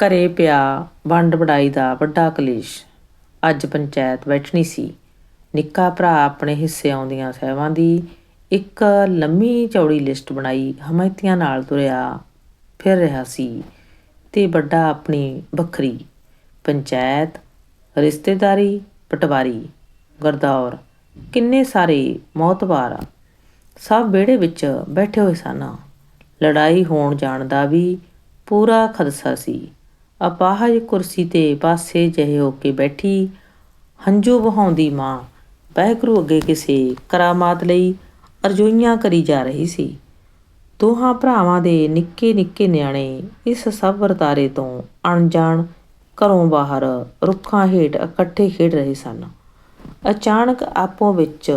ਘਰੇ ਪਿਆ ਵੰਡ ਵਡਾਈ ਦਾ ਵੱਡਾ ਕਲੇਸ਼। ਅੱਜ ਪੰਚਾਇਤ ਬੈਠਣੀ ਸੀ। ਨਿੱਕਾ ਭਰਾ ਆਪਣੇ ਹਿੱਸੇ ਆਉਂਦੀਆਂ ਸਹਿਬਾਂ ਦੀ ਇੱਕ ਲੰਮੀ ਚੌੜੀ ਲਿਸਟ ਬਣਾਈ ਹਮਾਇਤੀਆਂ ਨਾਲ ਤੁਰਿਆ ਫਿਰ ਰਿਹਾ ਸੀ ਤੇ ਵੱਡਾ ਆਪਣੀ ਵੱਖਰੀ ਪੰਚਾਇਤ, ਰਿਸ਼ਤੇਦਾਰੀ, ਪਟਵਾਰੀ, ਗਰਦੌਰ ਕਿੰਨੇ ਸਾਰੇ ਮੌਤਬਾਰ ਸਭ ਵਿਹੜੇ ਵਿੱਚ ਬੈਠੇ ਹੋਏ ਸਨ। ਲੜਾਈ ਹੋਣ ਜਾਣ ਦਾ ਵੀ ਪੂਰਾ ਖਦਸ਼ਾ ਸੀ। ਅਪਾਹਜ ਕੁਰਸੀ ਤੇ ਪਾਸੇ ਜਿਹੇ ਹੋ ਕੇ ਬੈਠੀ। ਹੰਝੂ ਵਹਾਉਂਦੀ ਮਾਂ ਬਹਿਗਰੂ ਅੱਗੇ ਕਿਸੇ ਕਰਾਮਾਤ ਲਈ ਅਰਜ਼ੋਈਆਂ ਕਰੀ ਜਾ ਰਹੀ ਸੀ। ਦੋਹਾਂ ਭਰਾਵਾਂ ਦੇ ਨਿੱਕੇ ਨਿੱਕੇ ਨਿਆਣੇ ਇਸ ਸਭ ਵਰਤਾਰੇ ਤੋਂ ਅਣਜਾਣ ਘਰੋਂ ਬਾਹਰ ਰੁੱਖਾਂ ਹੇਠ ਇਕੱਠੇ ਖੇਡ ਰਹੇ ਸਨ। ਅਚਾਨਕ ਆਪੋ ਵਿੱਚ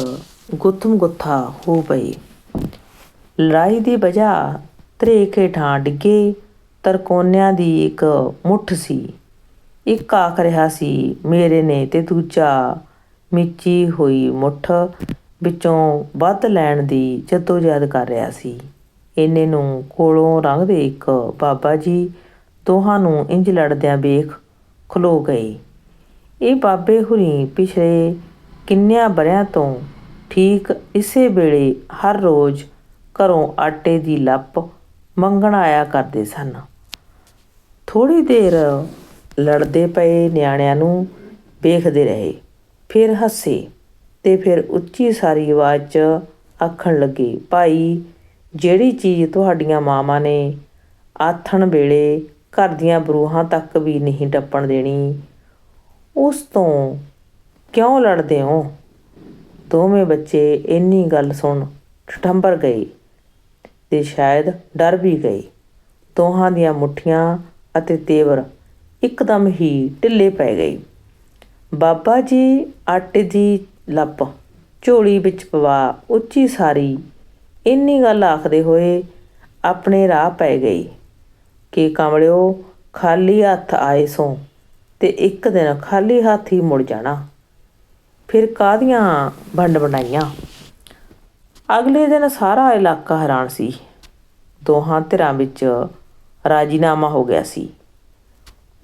ਗੁੱਥਮ ਗੁੱਥਾ ਹੋ ਪਈ। ਲੜਾਈ ਦੀ ਵਜ੍ਹਾ ਤਰੇਕੇ ਠਾਂ ਡਿੱਗੇ। ਤਰਕੋਨਿਆਂ ਦੀ ਇੱਕ ਮੁੱਠ ਸੀ। ਇੱਕ ਆਖ ਰਿਹਾ ਸੀ, ਮੇਰੇ ਨੇ ਤੇ ਦੂਜਾ ਮਿੱਚੀ ਹੋਈ ਮੁੱਠ ਵਿੱਚੋਂ ਵੱਧ ਲੈਣ ਦੀ ਜਦੋਜਹਿਦ ਕਰ ਰਿਹਾ ਸੀ। ਇੰਨੇ ਨੂੰ ਕੋਲੋਂ ਲੰਘਦੇ ਇੱਕ ਬਾਬਾ ਜੀ ਦੋਹਾਂ ਨੂੰ ਇੰਜ ਲੜਦਿਆਂ ਵੇਖ ਖਲੋ ਗਏ। ਇਹ ਬਾਬੇ ਹੁਰੀ ਪਿਛਲੇ ਕਿੰਨਿਆਂ ਬਰਿਆਂ ਤੋਂ ਠੀਕ ਇਸੇ ਵੇਲੇ ਹਰ ਰੋਜ਼ ਘਰੋਂ ਆਟੇ ਦੀ ਲੱਪ ਮੰਗਣ ਆਇਆ ਕਰਦੇ ਸਨ। ਥੋੜੀ ਦੇਰ ਲੜਦੇ ਪਏ ਨਿਆਣਿਆਂ ਨੂੰ ਵੇਖਦੇ ਰਹੇ। ਫਿਰ ਹੱਸੇ ਤੇ ਫਿਰ ਉੱਚੀ ਸਾਰੀ ਆਵਾਜ਼ 'ਚ ਆਖਣ ਲੱਗੇ, ਭਾਈ, ਜਿਹੜੀ ਚੀਜ਼ ਤੁਹਾਡੀਆਂ ਮਾਵਾਂ ਨੇ ਆਥਣ ਵੇਲੇ ਘਰ ਦੀਆਂ ਬਰੂਹਾਂ ਤੱਕ ਵੀ ਨਹੀਂ ਟੱਪਣ ਦੇਣੀ, ਉਸ ਤੋਂ ਕਿਉਂ ਲੜਦੇ ਹੋ? ਦੋਵੇਂ ਬੱਚੇ ਇੰਨੀ ਗੱਲ ਸੁਣ ਠਠੰਬਰ ਗਏ ਤੇ ਸ਼ਾਇਦ ਡਰ ਵੀ ਗਏ। ਦੋਹਾਂ ਦੀਆਂ ਮੁੱਠੀਆਂ ਅਤੇ ਤੇਵਰ ਇੱਕਦਮ ਹੀ ਢਿੱਲੇ ਪੈ ਗਏ। ਬਾਬਾ ਜੀ ਆਟੇ ਦੀ ਲੱਪ, ਝੋਲੀ ਵਿੱਚ ਪਵਾ ਉੱਚੀ ਸਾਰੀ, ਇੰਨੀ ਗੱਲ ਆਖਦੇ ਹੋਏ ਆਪਣੇ ਰਾਹ ਪੈ ਗਈ ਕਿ ਕਮਲਿਓ ਖਾਲੀ ਹੱਥ ਆਏ ਸੋ ਤੇ ਇੱਕ ਦਿਨ ਖਾਲੀ ਹੱਥ ਹੀ ਮੁੜ ਜਾਣਾ। ਫਿਰ ਕਾਦੀਆਂ ਵੰਡ ਬਣਾਈਆਂ ਅਗਲੇ ਦਿਨ ਸਾਰਾ ਇਲਾਕਾ ਹੈਰਾਨ ਸੀ। ਦੋਹਾਂ ਧਿਰਾਂ ਵਿੱਚ ਰਾਜੀਨਾਮਾ ਹੋ ਗਿਆ ਸੀ।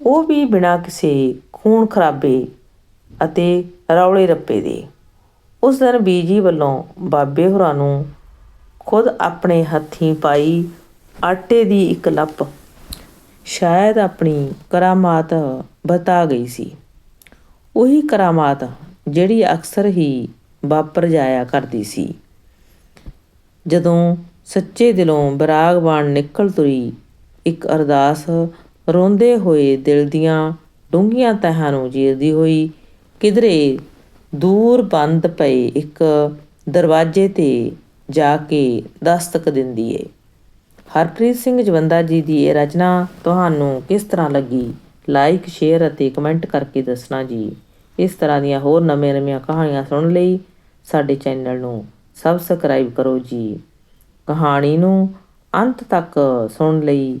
ਉਹ ਵੀ ਬਿਨਾਂ ਕਿਸੇ ਖੂਨ ਖਰਾਬੇ ਅਤੇ ਰੌਲੇ ਰੱਪੇ ਦੇ। ਉਸ ਦਿਨ ਬੀਜੀ ਵੱਲੋਂ ਬਾਬੇ ਹੋਰਾਂ ਨੂੰ ਖੁਦ ਆਪਣੇ ਹੱਥੀਂ ਪਾਈ ਆਟੇ ਦੀ ਇੱਕ ਲੱਪ ਸ਼ਾਇਦ ਆਪਣੀ ਕਰਾਮਾਤ ਬਤਾ ਗਈ ਸੀ। ਉਹੀ ਕਰਾਮਾਤ ਜਿਹੜੀ ਅਕਸਰ ਹੀ ਵਾਪਰ ਜਾਇਆ ਕਰਦੀ ਸੀ। ਜਦੋਂ ਸੱਚੇ ਦਿਲੋਂ ਬਰਾਗਵਾਨ ਨਿਕਲ ਤੁਰੀ ਇੱਕ ਅਰਦਾਸ ਰੋਂਦੇ ਹੋਏ ਦਿਲ ਦੀਆਂ ਡੂੰਘੀਆਂ ਤਹਾਂ ਨੂੰ ਜੀਰਦੀ ਹੋਈ, ਕਿਧਰੇ ਦੂਰ ਬੰਦ ਪਏ ਇੱਕ ਦਰਵਾਜ਼ੇ ਤੇ ਜਾ ਕੇ ਦਸਤਕ ਦਿੰਦੀ ਏ। ਹਰਪ੍ਰੀਤ ਸਿੰਘ ਜਵੰਦਾ ਜੀ ਦੀ ਇਹ ਰਚਨਾ ਤੁਹਾਨੂੰ ਕਿਸ ਤਰ੍ਹਾਂ ਲੱਗੀ? ਲਾਈਕ ਸ਼ੇਅਰ ਅਤੇ ਕਮੈਂਟ ਕਰਕੇ ਦੱਸਣਾ ਜੀ। ਇਸ ਤਰ੍ਹਾਂ ਦੀਆਂ ਹੋਰ ਨਵੀਆਂ-ਨਵੀਆਂ ਕਹਾਣੀਆਂ ਸੁਣਨ ਲਈ ਸਾਡੇ ਚੈਨਲ ਨੂੰ ਸਬਸਕ੍ਰਾਈਬ ਕਰੋ ਜੀ। ਕਹਾਣੀ ਨੂੰ ਅੰਤ ਤੱਕ ਸੁਣਨ ਲਈ